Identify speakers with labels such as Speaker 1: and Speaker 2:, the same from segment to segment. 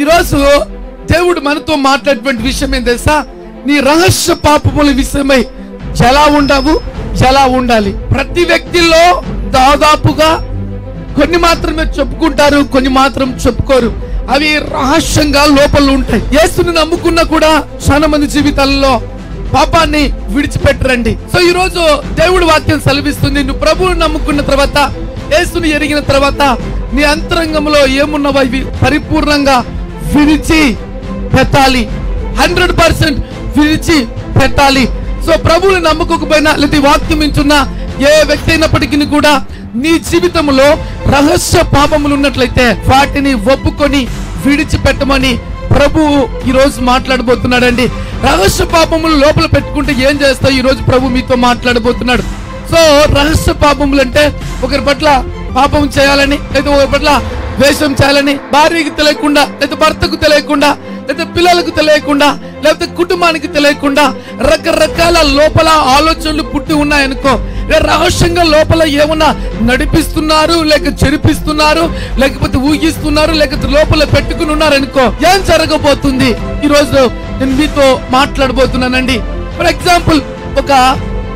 Speaker 1: ఈరోజు దేవుడు మనతో మాట్లాడేటువంటి విషయం ఏం తెలుసా? నీ రహస్య పాపముల విషయమై ఎలా ఉండవు ఎలా ఉండాలి. ప్రతి వ్యక్తిలో దాదాపుగా కొన్ని మాత్రమే చెప్పుకుంటారు కొన్ని మాత్రం చెప్పుకోరు. అవి రహస్యంగా లోపల ఉంటాయి. యేసుని నమ్ముకున్నా కూడా చాలా మంది జీవితాల్లో పాపాన్ని విడిచిపెట్టరండి. సో ఈ రోజు దేవుడు వాక్యం సెలవిస్తుంది. నువ్వు ప్రభువుని నమ్ముకున్న తర్వాత యేసుని ఎరిగిన తర్వాత నీ అంతరంగంలో ఏమున్నవో ఇవి పరిపూర్ణంగా విరిచి పెట్టాలి. హండ్రెడ్ పర్సెంట్ విరిచి పెట్టాలి. సో ప్రభువుని నమ్ముకోకపోయినా లేదా వాక్యం ఇచ్చున్న ఏ వ్యక్తి అయినప్పటికీ కూడా నీ జీవితంలో రహస్య పాపములు ఉన్నట్లయితే వాటిని ఒప్పుకొని విడిచిపెట్టమని ప్రభువు ఈరోజు మాట్లాడబోతున్నాడండి. రహస్య పాపములు లోపల పెట్టుకుంటే ఏం చేస్తావు? ఈరోజు ప్రభు మీతో మాట్లాడబోతున్నాడు. సో రహస్య పాపములు అంటే ఒకరి పట్ల పాపం చేయాలని లేదా ఒకరి పట్ల వేషం చేయాలని భార్యకి తెలియకుండా లేదా భర్తకు తెలియకుండా లేదా పిల్లలకు తెలియకుండా లేకపోతే కుటుంబానికి తెలియకుండా రకరకాల లోపల ఆలోచనలు పుట్టి ఉన్నాయనుకో రహస్యంగా లోపల ఏమన్నా నడిపిస్తున్నారు లేక చెరిపిస్తున్నారు లేకపోతే ఊగిస్తున్నారు లేకపోతే లోపల పెట్టుకుని ఉన్నారనుకో ఏం జరగబోతుంది? ఈ రోజు నేను మీతో మాట్లాడబోతున్నానండి. ఫర్ ఎగ్జాంపుల్ ఒక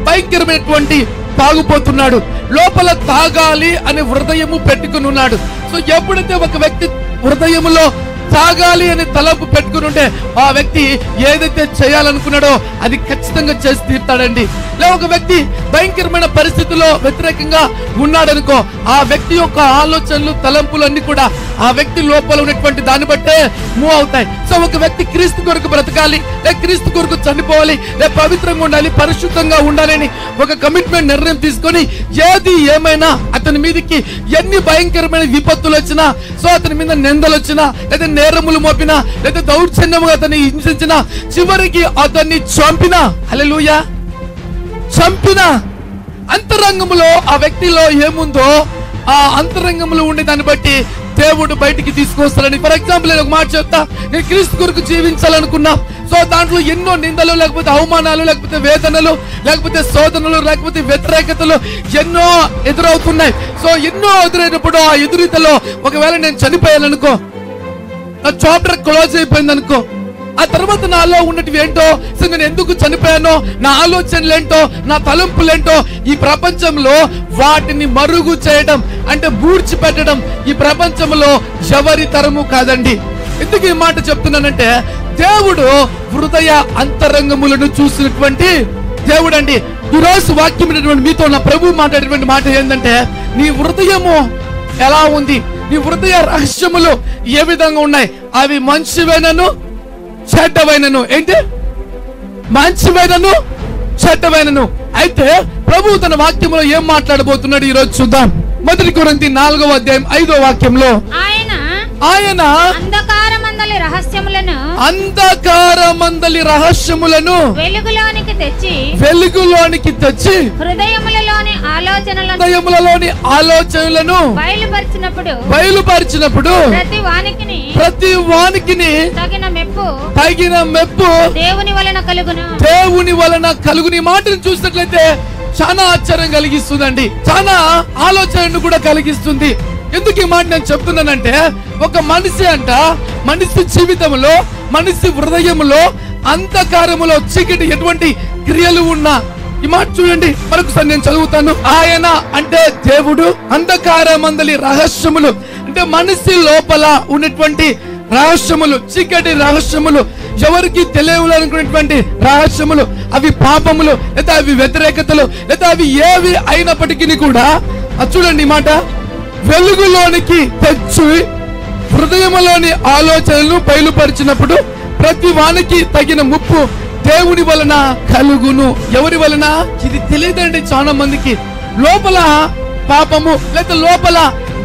Speaker 1: భయంకరమైనటువంటి తాగుపోతున్నాడు లోపల తాగాలి అనే హృదయము పెట్టుకుని ఉన్నాడు. సో ఎప్పుడైతే ఒక వ్యక్తి హృదయములో తాగాలి అని తలపు పెట్టుకుని ఉంటే ఆ వ్యక్తి ఏదైతే చేయాలనుకున్నాడో అది ఖచ్చితంగా చేసి తీరుతాడండి. లేదా ఒక వ్యక్తి భయంకరమైన పరిస్థితిలో వ్యతిరేకంగా ఉన్నాడనుకో ఆ వ్యక్తి యొక్క ఆలోచనలు తలంపులు అన్ని కూడా ఆ వ్యక్తి లోపల ఉన్నటువంటి దాన్ని బట్టే మూవ్ అవుతాయి. సో ఒక వ్యక్తి క్రీస్తు కొరకు బ్రతకాలి లే క్రీస్తు కొరకు చనిపోవాలి లే పవిత్రంగా ఉండాలి పరిశుద్ధంగా ఉండాలని ఒక కమిట్మెంట్ నిర్ణయం తీసుకొని ఏది ఏమైనా అతని మీదకి ఎన్ని భయంకరమైన విపత్తులు వచ్చినా సో అతని మీద నిందలు వచ్చినా లేదా నేరములు మోపినా లేదా దౌర్జన్యముగా అతన్ని హింసించిన చివరికి అతన్ని చంపిన. హలెలుయ చంపిన. అంతరంగంలో ఆ వ్యక్తిలో ఏముందో ఆ అంతరంగంలో ఉండే దాన్ని బట్టి దేవుడు బయటికి తీసుకొస్తాడని. ఫర్ ఎగ్జాంపుల్ నేను ఒక మాట చెప్తా. నేను క్రీస్తు కొరకు జీవించాలనుకున్నా. సో దాంట్లో ఎన్నో నిందలు లేకపోతే అవమానాలు లేకపోతే వేదనలు లేకపోతే శోధనలు లేకపోతే వ్యతిరేకతలు ఎన్నో ఎదురవుతున్నాయి. సో ఎన్నో ఎదురైనప్పుడు ఆ ఎదురితలో ఒకవేళ నేను చనిపోయాలనుకో నా చాప్టర్ క్లోజ్ అయిపోయింది అనుకో ఆ తర్వాత నాలో ఉన్నటివి ఏంటో అసలు నేను ఎందుకు చనిపోయానో నా ఆలోచనలు ఏంటో నా తలంపులేంటో ఈ ప్రపంచంలో వాటిని మరుగు చేయడం అంటే బూడ్చి పెట్టడం ఈ ప్రపంచంలో ఎవరి తరము కాదండి. ఎందుకు ఈ మాట చెప్తున్నానంటే దేవుడు హృదయ అంతరంగములను చూసినటువంటి దేవుడు అండి ఈరోజు వాక్యం మీతో నా ప్రభు మాట్లాడేటువంటి మాట ఏంటంటే నీ హృదయము ఎలా ఉంది? నీ హృదయ రహస్యములు ఏ విధంగా ఉన్నాయి? అవి మంచివైనను చెడ్డవైనను. ఏంటి? మంచివైనను చెడ్డవైనను. అయితే ప్రభు తన వాక్యంలో ఏం మాట్లాడబోతున్నాడు ఈ రోజు చూద్దాం. మొదటి కొరింథీ నాలుగవ అధ్యాయం ఐదో వాక్యంలో.
Speaker 2: ఆయన
Speaker 1: ఆయన
Speaker 2: అంధకారమందలి రహస్యములను
Speaker 1: అంధకారమందలి రహస్యములను
Speaker 2: వెలుగులోనికి తెచ్చి
Speaker 1: వెలుగులోనికి తెచ్చి
Speaker 2: హృదయములలోని ఆలోచనలను
Speaker 1: హృదయములలోని ఆలోచనలను
Speaker 2: బయలుపరిచినప్పుడు
Speaker 1: బయలుపరిచినప్పుడు
Speaker 2: ప్రతి వానికిని
Speaker 1: ప్రతి వానికిని
Speaker 2: తగిన మెప్పు
Speaker 1: తగిన మెప్పు
Speaker 2: దేవుని వలన కలుగును.
Speaker 1: దేవుని వలన కలుగుని మాటను చూసినట్లయితే చాలా ఆశ్చర్యం కలిగిస్తుందండి. చాలా ఆలోచనను కూడా కలిగిస్తుంది. ఎందుకు ఈ మాట నేను చెప్తున్నానంటే ఒక మనిషి అంట మనిషి జీవితంలో మనిషి హృదయంలో అంధకారములో చీకటి ఎటువంటి క్రియలు ఉన్నా ఈ మాట చూడండి మరొకసారి నేను చదువుతాను. ఆయన అంటే దేవుడు అంధకారమందలి రహస్యములు అంటే మనిషి లోపల ఉన్నటువంటి రహస్యములు చీకటి రహస్యములు ఎవరికి తెలియవులనుకున్నటువంటి రహస్యములు అవి పాపములు లేదా అవి వ్యతిరేకతలు లేదా అవి ఏవి అయినప్పటికీ కూడా చూడండి మాట. వెలుగులోనికి తెచ్చి హృదయములోని ఆలోచనలు బయలుపరిచినప్పుడు ప్రతి వానికి తగిన ముప్పు దేవుని వలన కలుగును. ఎవరి వలన? ఇది తెలియదండి చాలా మందికి. లోపల పాపము లేదా లోపల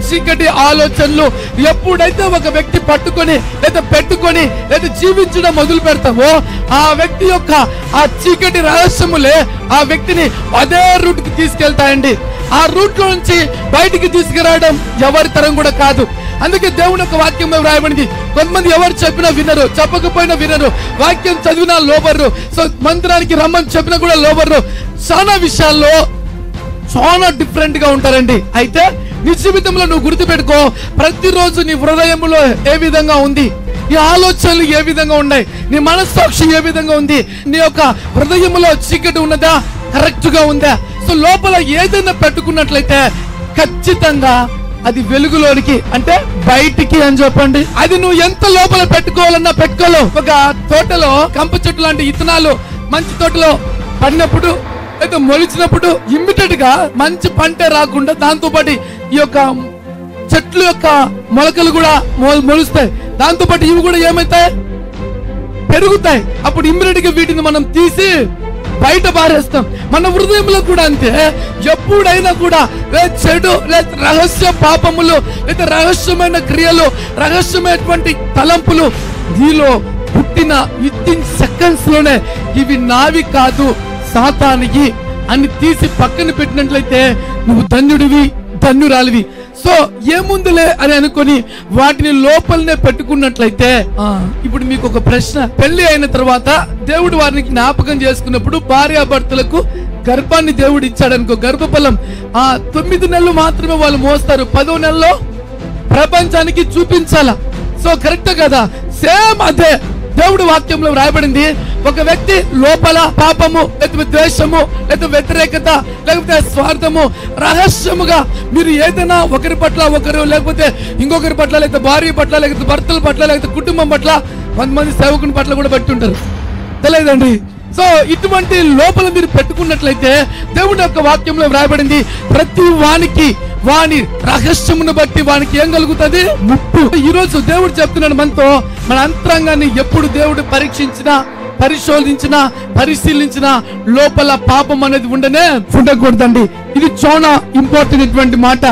Speaker 1: చీకటి ఆలోచనలు ఎప్పుడైతే ఒక వ్యక్తి పట్టుకొని లేదా పెట్టుకొని లేదా జీవించడం మొదలు పెడతామో ఆ వ్యక్తి యొక్క ఆ చీకటి రహస్యములే ఆ వ్యక్తిని అదే రూట్కి తీసుకెళ్తాయండి. ఆ రూట్లో నుంచి బయటికి తీసుకురావడం ఎవరి తరం కూడా కాదు. అందుకే దేవుని యొక్క వాక్యం రాయబడింది. కొంతమంది ఎవరు చెప్పినా వినరు చెప్పకపోయినా వినరు. వాక్యం చదివినా లోబర్రు సో మందిరానికి రమ్మని చెప్పినా కూడా లోబర్రు చాలా విషయాల్లో చాలా డిఫరెంట్గా ఉంటారండి. అయితే నీ జీవితంలో నువ్వు గుర్తుపెట్టుకో ప్రతిరోజు నీ హృదయంలో ఏ విధంగా ఉంది? నీ ఆలోచనలు ఏ విధంగా ఉన్నాయి? నీ మనస్సాక్షి ఏ విధంగా ఉంది? నీ యొక్క హృదయంలో చీకటి ఉన్నదా? కరెక్ట్గా ఉందా? సో లోపల ఏదైనా పెట్టుకున్నట్లయితే ఖచ్చితంగా అది వెలుగులోనికి అంటే బయటికి అని చెప్పండి. అది నువ్వు ఎంత లోపల పెట్టుకోవాలన్నా పెట్టుకోలేవు. ఒక తోటలో కంప చెట్టు లాంటి ఇత్తనాలు మంచి తోటలో పడినప్పుడు లేదా మొలిచినప్పుడు ఇమ్మీడియట్గా మంచి పంట రాకుండా దాంతో పాటు ఈ యొక్క చెట్లు యొక్క మొలకలు కూడా మొ- మొలుస్తాయి. దాంతో పాటు ఇవి కూడా ఏమవుతాయి పెరుగుతాయి. అప్పుడు ఇమ్మీడియట్గా వీటిని మనం తీసి బయట పారేస్తాం. మన హృదయంలో కూడా అంతే. ఎప్పుడైనా కూడా లే చెడు లేదా రహస్య పాపములు లేదా రహస్యమైన క్రియలు రహస్యమైనటువంటి తలంపులు నీలో పుట్టిన విత్ఇన్ సెకండ్స్లోనే ఇవి నావి కాదు సాతానికి అని తీసి పక్కన పెట్టినట్లయితే నువ్వు ధన్యుడివి ధన్యురాలివి. సో ఏముందిలే అని అనుకొని వాటిని లోపలనే పెట్టుకున్నట్లయితే ఇప్పుడు మీకు ఒక ప్రశ్న. పెళ్ళి అయిన తర్వాత దేవుడు వారిని జ్ఞాపకం చేసుకున్నప్పుడు భార్యాభర్తలకు గర్భాన్ని దేవుడు ఇచ్చాడు అనుకో గర్భఫలం. ఆ తొమ్మిది నెలలు మాత్రమే వాళ్ళు మోస్తారు. పదో నెలలో ప్రపంచానికి చూపించాలా? సో కరెక్ట్ కదా? సేమ్ అదే. దేవుడి వాక్యంలో రాయబడింది ఒక వ్యక్తి లోపల పాపము లేకపోతే ద్వేషము లేకపోతే వ్యతిరేకత లేకపోతే స్వార్థము రహస్యముగా మీరు ఏదైనా ఒకరి పట్ల ఒకరు లేకపోతే ఇంకొకరి పట్ల లేకపోతే భార్య పట్ల లేకపోతే భర్తల పట్ల లేకపోతే కుటుంబం పట్ల కొంతమంది సేవకుని పట్ల కూడా పెట్టుంటారు. తెలియదండి? సో ఇటువంటి లోపల మీరు పెట్టుకున్నట్లయితే దేవుడి యొక్క వాక్యంలో వ్రాయబడింది ప్రతి వానికి వాని రహస్యమును బట్టి వానికి ఏం కలుగుతుంది? ముప్పు. ఈరోజు దేవుడు చెప్తున్నాడు మనతో మన అంతరంగాన్ని ఎప్పుడు దేవుడు పరీక్షించినా పరిశోధించినా పరిశీలించినా లోపల పాపం అనేది ఉండనే ఉండకూడదండి. ఇది చాలా ఇంపార్టెంట్ మాట.